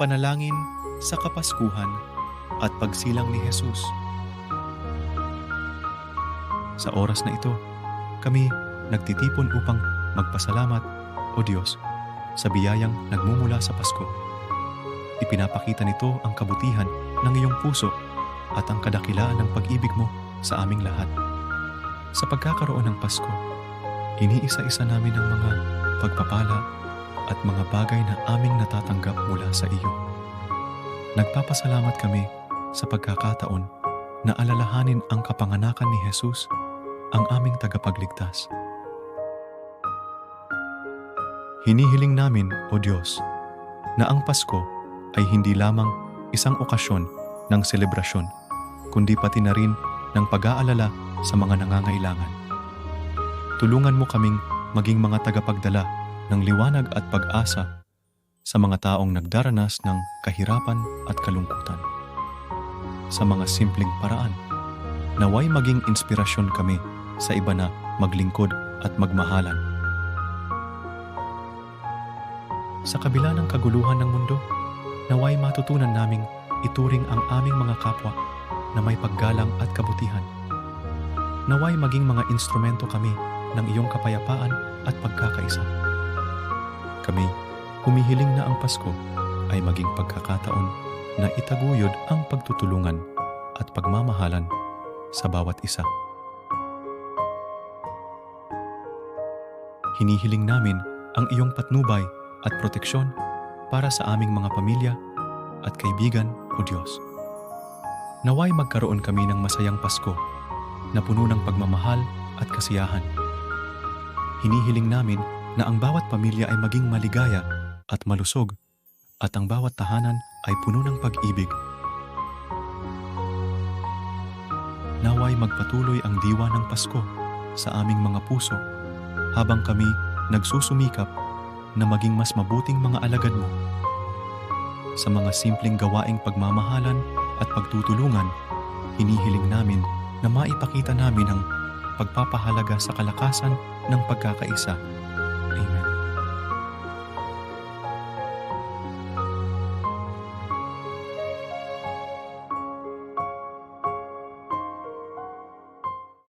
panalangin sa Kapaskuhan at pagsilang ni Jesus. Sa oras na ito, kami nagtitipon upang magpasalamat, O Diyos, sa biyayang nagmumula sa Pasko. Ipinapakita nito ang kabutihan ng iyong puso at ang kadakilaan ng pag-ibig mo sa aming lahat. Sa pagkakaroon ng Pasko, iniisa-isa namin ang mga pagpapala at mga bagay na aming natatanggap mula sa iyo. Nagpapasalamat kami sa pagkakataon na alalahanin ang kapanganakan ni Jesus, ang aming tagapagligtas. Hinihiling namin, O Diyos, na ang Pasko ay hindi lamang isang okasyon ng selebrasyon, kundi pati na rin ng pag-aalala sa mga nangangailangan. Tulungan mo kaming maging mga tagapagdala ng liwanag at pag-asa sa mga taong nagdaranas ng kahirapan at kalungkutan. Sa mga simpleng paraan, naway maging inspirasyon kami sa iba na maglingkod at magmahalan. Sa kabila ng kaguluhan ng mundo, naway matutunan naming ituring ang aming mga kapwa na may paggalang at kabutihan. Naway maging mga instrumento kami ng iyong kapayapaan at pagkakaisa. Kami, humihiling na ang Pasko ay maging pagkakataon na itaguyod ang pagtutulungan at pagmamahalan sa bawat isa. Hinihiling namin ang iyong patnubay at proteksyon para sa aming mga pamilya at kaibigan o Diyos. Naway magkaroon kami ng masayang Pasko na puno ng pagmamahal at kasiyahan. Hinihiling namin na ang bawat pamilya ay maging maligaya at malusog at ang bawat tahanan ay puno ng pag-ibig. Naway magpatuloy ang diwa ng Pasko sa aming mga puso habang kami nagsusumikap na maging mas mabuting mga alagad mo. Sa mga simpleng gawaing pagmamahalan at pagtutulungan, hinihiling namin na maipakita namin ang pagpapahalaga sa kalakasan ng pagkakaisa